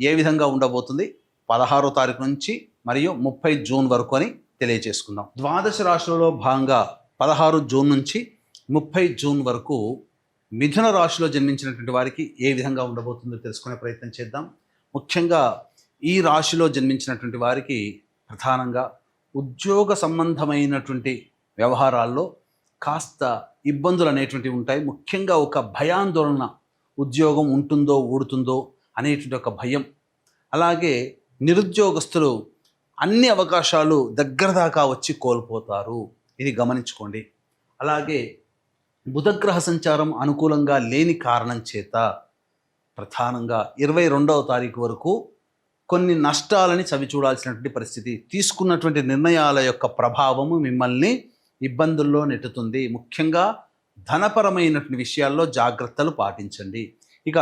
ఏ విధంగా ఉండబోతుంది? పదహారో తారీఖు నుంచి మరియు ముప్పై జూన్ వరకు అని తెలియజేసుకుందాం ద్వాదశ రాశులలో భాగంగా పదహారు జూన్ నుంచి ముప్పై జూన్ వరకు మిథున రాశిలో జన్మించినటువంటి వారికి ఏ విధంగా ఉండబోతుందో తెలుసుకునే ప్రయత్నం చేద్దాం. ముఖ్యంగా ఈ రాశిలో జన్మించినటువంటి వారికి ప్రధానంగా ఉద్యోగ సంబంధమైనటువంటి వ్యవహారాల్లో కాస్త ఇబ్బందులు అనేటువంటివి ఉంటాయి. ముఖ్యంగా ఒక భయాందోళన ఉద్యోగం ఉంటుందో ఊడుతుందో అనేటువంటి ఒక భయం. అలాగే నిరుద్యోగస్తులు అన్ని అవకాశాలు దగ్గర దాకా వచ్చి కోల్పోతారు. ఇది గమనించుకోండి. అలాగే బుధగ్రహ సంచారం అనుకూలంగా లేని కారణం చేత ప్రధానంగా ఇరవై రెండవ తారీఖు వరకు కొన్ని నష్టాలని చవి చూడాల్సినటువంటి పరిస్థితి తీసుకున్నటువంటి నిర్ణయాల యొక్క ప్రభావము మిమ్మల్ని ఇబ్బందుల్లో నెట్టుతుంది. ముఖ్యంగా ధనపరమైనటువంటి విషయాల్లో జాగ్రత్తలు పాటించండి. ఇక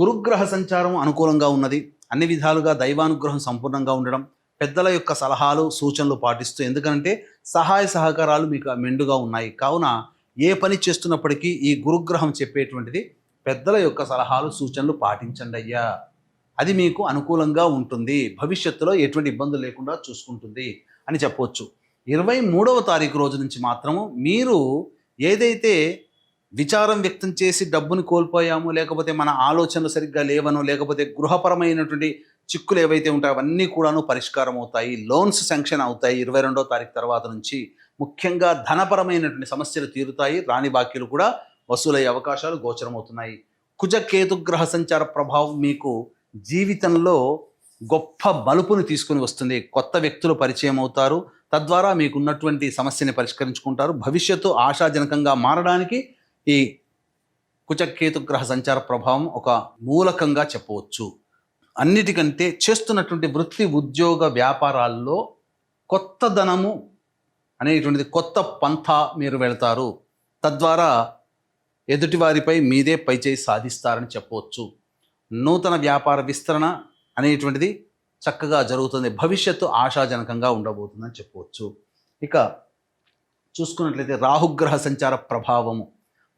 గురుగ్రహ సంచారం అనుకూలంగా ఉన్నది. అన్ని విధాలుగా దైవానుగ్రహం సంపూర్ణంగా ఉండడం పెద్దల యొక్క సలహాలు సూచనలు పాటిస్తూ ఎందుకంటే సహాయ సహకారాలు మీకు మెండుగా ఉన్నాయి. కావున ఏ పని చేస్తున్నప్పటికీ ఈ గురుగ్రహం చెప్పేటువంటిది పెద్దల యొక్క సలహాలు సూచనలు పాటించండి అయ్యా. అది మీకు అనుకూలంగా ఉంటుంది. భవిష్యత్తులో ఎటువంటి ఇబ్బందులు లేకుండా చూసుకుంటుంది అని చెప్పవచ్చు ఇరవై మూడవ తారీఖు రోజు నుంచి మాత్రము మీరు ఏదైతే విచారం వ్యక్తం చేసి డబ్బును కోల్పోయాము లేకపోతే మన ఆలోచనలు సరిగ్గా లేవను లేకపోతే గృహపరమైనటువంటి చిక్కులు ఏవైతే ఉంటాయో అవన్నీ కూడాను పరిష్కారం అవుతాయి లోన్స్ శాంక్షన్ అవుతాయి ఇరవై రెండో తారీఖు తర్వాత నుంచి ముఖ్యంగా ధనపరమైనటువంటి సమస్యలు తీరుతాయి రాణి బాకీలు కూడా వసూలయ్యే అవకాశాలు గోచరమవుతున్నాయి. కుజకేతుగ్రహ సంచార ప్రభావం మీకు జీవితంలో గొప్ప మలుపును తీసుకుని వస్తుంది. కొత్త వ్యక్తులు పరిచయం అవుతారు తద్వారా మీకున్నటువంటి సమస్యని పరిష్కరించుకుంటారు భవిష్యత్తు ఆశాజనకంగా మారడానికి ఈ కుచకేతు గ్రహ సంచార ప్రభావం ఒక మూలకంగా చెప్పవచ్చు. అన్నిటికంటే చేస్తున్నటువంటి వృత్తి ఉద్యోగ వ్యాపారాల్లో కొత్త ధనము అనేటువంటిది కొత్త పంథ మీరు వెళతారు. తద్వారా ఎదుటివారిపై మీదే పైచేయి సాధిస్తారని చెప్పవచ్చు. నూతన వ్యాపార విస్తరణ అనేటువంటిది చక్కగా జరుగుతుంది. భవిష్యత్తు ఆశాజనకంగా ఉండబోతుందని చెప్పవచ్చు. ఇక చూసుకున్నట్లయితే రాహుగ్రహ సంచార ప్రభావము.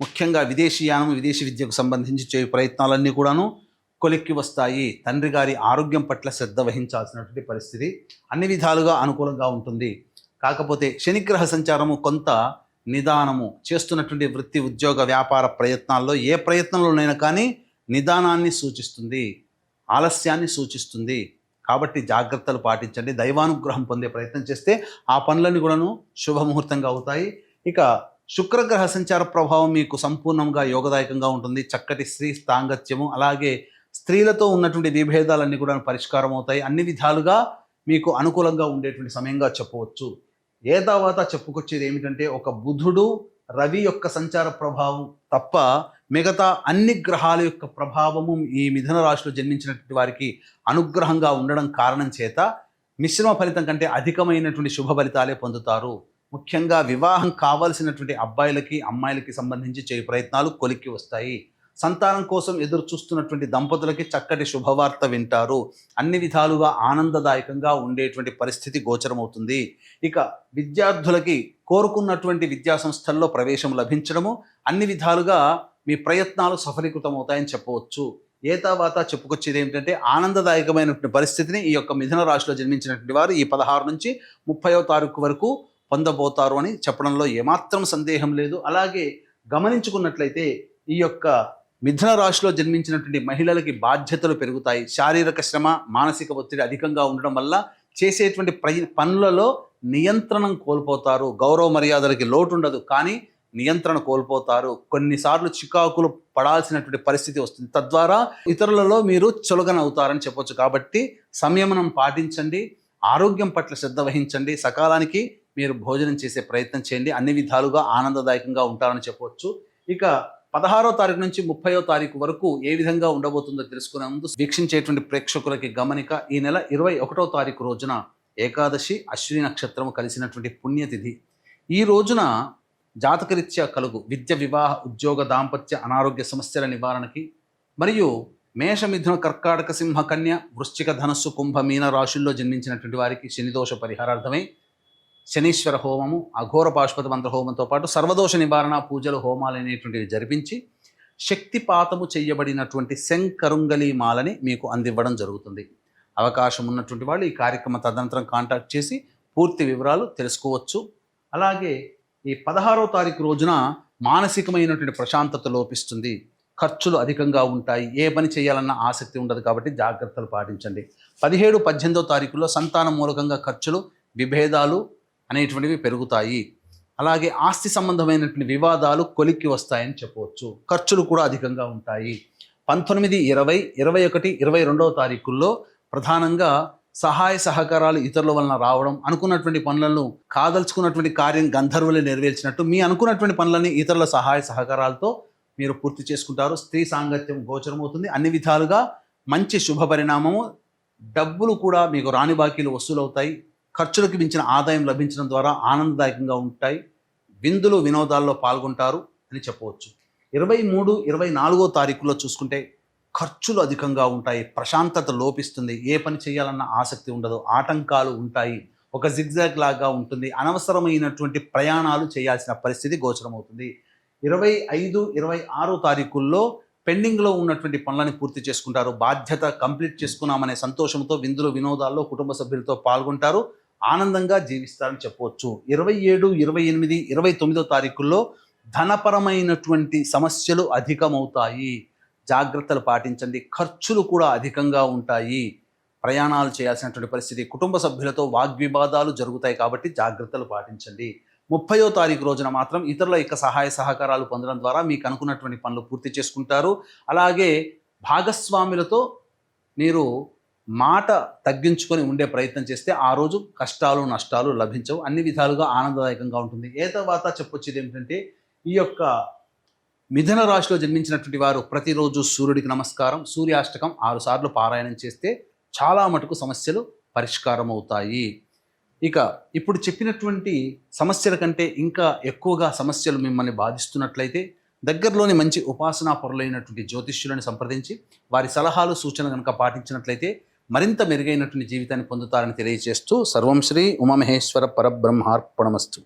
ముఖ్యంగా విదేశీయానం విదేశీ విద్యకు సంబంధించి చేయు ప్రయత్నాలన్నీ కూడాను కొలిక్కి వస్తాయి. తండ్రి గారి ఆరోగ్యం పట్ల శ్రద్ధ వహించాల్సినటువంటి పరిస్థితి అన్ని విధాలుగా అనుకూలంగా ఉంటుంది. కాకపోతే శనిగ్రహ సంచారము కొంత నిదానము చేస్తున్నటువంటి వృత్తి ఉద్యోగ వ్యాపార ప్రయత్నాల్లో ఏ ప్రయత్నంలోనైనా కానీ నిదానాన్ని సూచిస్తుంది ఆలస్యాన్ని సూచిస్తుంది. కాబట్టి జాగ్రత్తలు పాటించండి. దైవానుగ్రహం పొందే ప్రయత్నం చేస్తే ఆ పనులన్నీ కూడాను శుభముహూర్తంగా అవుతాయి. ఇక శుక్రగ్రహ సంచార ప్రభావం మీకు సంపూర్ణంగా యోగదాయకంగా ఉంటుంది. చక్కటి స్త్రీ సాంగత్యము అలాగే స్త్రీలతో ఉన్నటువంటి విభేదాలన్నీ కూడా పరిష్కారం అవుతాయి. అన్ని విధాలుగా మీకు అనుకూలంగా ఉండేటువంటి సమయంగా చెప్పవచ్చు. ఏ తర్వాత చెప్పుకొచ్చేది ఏమిటంటే ఒక బుధుడు రవి యొక్క సంచార ప్రభావం తప్ప మిగతా అన్ని గ్రహాల యొక్క ప్రభావము ఈ మిథున రాశిలో జన్మించినటువంటి వారికి అనుగ్రహంగా ఉండడం కారణం చేత మిశ్రమ ఫలితం కంటే అధికమైనటువంటి శుభ ఫలితాలే పొందుతారు. ముఖ్యంగా వివాహం కావాల్సినటువంటి అబ్బాయిలకి అమ్మాయిలకి సంబంధించి చేయ ప్రయత్నాలు కొలిక్కి వస్తాయి. సంతానం కోసం ఎదురు చూస్తున్నటువంటి దంపతులకి చక్కటి శుభవార్త వింటారు. అన్ని విధాలుగా ఆనందదాయకంగా ఉండేటువంటి పరిస్థితి గోచరమవుతుంది. ఇక విద్యార్థులకి కోరుకున్నటువంటి విద్యా సంస్థల్లో ప్రవేశం లభించడము అన్ని విధాలుగా మీ ప్రయత్నాలు సఫలీకృతమవుతాయని చెప్పవచ్చు. ఏ తర్వాత చెప్పుకొచ్చేది ఏమిటంటే ఆనందదాయకమైనటువంటి పరిస్థితిని ఈ యొక్క మిథున రాశిలో జన్మించినటువంటి వారు ఈ పదహారు నుంచి ముప్పయో తారీఖు వరకు పొందబోతారు అని చెప్పడంలో ఏమాత్రం సందేహం లేదు. అలాగే గమనించుకున్నట్లయితే ఈ యొక్క మిథున రాశిలో జన్మించినటువంటి మహిళలకి బాధ్యతలు పెరుగుతాయి. శారీరక శ్రమ మానసిక ఒత్తిడి అధికంగా ఉండడం వల్ల చేసేటువంటి ప్రయ పనులలో నియంత్రణం కోల్పోతారు. గౌరవ మర్యాదలకి లోటు ఉండదు కానీ నియంత్రణ కోల్పోతారు. కొన్నిసార్లు చికాకులు పడాల్సినటువంటి పరిస్థితి వస్తుంది. తద్వారా ఇతరులలో మీరు చులగనవుతారని చెప్పొచ్చు. కాబట్టి సంయమనం పాటించండి. ఆరోగ్యం పట్ల శ్రద్ధ వహించండి. సకాలానికి మీరు భోజనం చేసే ప్రయత్నం చేయండి. అన్ని విధాలుగా ఆనందదాయకంగా ఉంటారని చెప్పవచ్చు ఇక పదహారో తారీఖు నుంచి ముప్పయో తారీఖు వరకు ఏ విధంగా ఉండబోతుందో తెలుసుకునే ముందు వీక్షించేటువంటి ప్రేక్షకులకి గమనిక ఈ నెల ఇరవై ఒకటో తారీఖు రోజున ఏకాదశి అశ్విని నక్షత్రం కలిసినటువంటి పుణ్యతిథి. ఈ రోజున జాతకరీత్యా కలుగు విద్య వివాహ ఉద్యోగ దాంపత్య అనారోగ్య సమస్యల నివారణకి మరియు మేషమిథున కర్కాటక సింహ కన్య వృశ్చిక ధనస్సు కుంభ మీన రాశుల్లో జన్మించినటువంటి వారికి శనిదోష పరిహారార్థమై శనీశ్వర హోమము అఘోర పాశుపత మంత్ర హోమంతో పాటు సర్వదోష నివారణ పూజలు హోమాలు అనేటువంటివి జరిపించి శక్తిపాతము చేయబడినటువంటి శంకరుంగలి మాలని మీకు అందివ్వడం జరుగుతుంది. అవకాశం ఉన్నటువంటి వాళ్ళు ఈ కార్యక్రమం తదనంతరం కాంటాక్ట్ చేసి పూర్తి వివరాలు తెలుసుకోవచ్చు. అలాగే ఈ పదహారో తారీఖు రోజున మానసికమైనటువంటి ప్రశాంతత లోపిస్తుంది. ఖర్చులు అధికంగా ఉంటాయి. ఏ పని చేయాలన్న ఆసక్తి ఉండదు కాబట్టి జాగ్రత్తలు పాటించండి. పదిహేడు పద్దెనిమిదో తారీఖులో సంతానం మూలకంగా ఖర్చులు విభేదాలు అనేటువంటివి పెరుగుతాయి. అలాగే ఆస్తి సంబంధమైనటువంటి వివాదాలు కొలిక్కి వస్తాయని చెప్పవచ్చు. ఖర్చులు కూడా అధికంగా ఉంటాయి. పంతొమ్మిది ఇరవై ఇరవై ఒకటి ఇరవై రెండవ తారీఖుల్లో ప్రధానంగా సహాయ సహకారాలు ఇతరుల వలన రావడం అనుకున్నటువంటి పనులను కాదలుచుకున్నటువంటి కార్యం గంధర్వులు నెరవేర్చినట్టు మీ అనుకున్నటువంటి పనులని ఇతరుల సహాయ సహకారాలతో మీరు పూర్తి చేసుకుంటారు. స్త్రీ సాంగత్యం గోచరమవుతుంది. అన్ని విధాలుగా మంచి శుభ పరిణామము డబ్బులు కూడా మీకు రాణి బాకీలు వసూలవుతాయి. ఖర్చులకు మించిన ఆదాయం లభించడం ద్వారా ఆనందదాయకంగా ఉంటాయి. విందులు వినోదాల్లో పాల్గొంటారు అని చెప్పవచ్చు. ఇరవై మూడు ఇరవై నాలుగో తారీఖులో చూసుకుంటే ఖర్చులు అధికంగా ఉంటాయి. ప్రశాంతత లోపిస్తుంది. ఏ పని చేయాలన్న ఆసక్తి ఉండదు. ఆటంకాలు ఉంటాయి. ఒక జిగ్జాగ్ లాగా ఉంటుంది. అనవసరమైనటువంటి ప్రయాణాలు చేయాల్సిన పరిస్థితి గోచరమవుతుంది. ఇరవై ఐదు ఇరవై ఆరు తారీఖుల్లో పెండింగ్లో ఉన్నటువంటి పనులని పూర్తి చేసుకుంటారు. బాధ్యత కంప్లీట్ చేసుకున్నామనే సంతోషంతో విందులు వినోదాల్లో కుటుంబ సభ్యులతో పాల్గొంటారు. ఆనందంగా జీవిస్తారని చెప్పవచ్చు. ఇరవై ఏడు ఇరవై ఎనిమిది ఇరవై తొమ్మిదో తారీఖుల్లో ధనపరమైనటువంటి సమస్యలు అధికమవుతాయి. జాగ్రత్తలు పాటించండి. ఖర్చులు కూడా అధికంగా ఉంటాయి. ప్రయాణాలు చేయాల్సినటువంటి పరిస్థితి కుటుంబ సభ్యులతో వాగ్వివాదాలు జరుగుతాయి కాబట్టి జాగ్రత్తలు పాటించండి. ముప్పయో తారీఖు రోజున మాత్రం ఇతరుల యొక్క సహాయ సహకారాలు పొందడం ద్వారా మీకు అనుకున్నటువంటి పనులు పూర్తి చేసుకుంటారు. అలాగే భాగస్వాములతో మీరు మాట తగ్గించుకొని ఉండే ప్రయత్నం చేస్తే ఆ రోజు కష్టాలు నష్టాలు లభించవు. అన్ని విధాలుగా ఆనందదాయకంగా ఉంటుంది. ఏ తర్వాత చెప్పొచ్చేది ఏమిటంటే ఈ యొక్క మిథున రాశిలో జన్మించినటువంటి వారు ప్రతిరోజు సూర్యుడికి నమస్కారం సూర్యాష్టకం ఆరుసార్లు పారాయణం చేస్తే చాలా మటుకు సమస్యలు పరిష్కారం అవుతాయి ఇక ఇప్పుడు చెప్పినటువంటి సమస్యల కంటే ఇంకా ఎక్కువగా సమస్యలు మిమ్మల్ని బాధిస్తున్నట్లయితే దగ్గరలోని మంచి ఉపాసనా పొరలైనటువంటి జ్యోతిష్యులను సంప్రదించి వారి సలహాలు సూచన కనుక పాటించినట్లయితే మరింత మెరుగైనటువంటి జీవితాన్ని పొందుతారని తెలియజేస్తూ సర్వం శ్రీ ఉమామహేశ్వర పరబ్రహ్మార్పణమస్తు.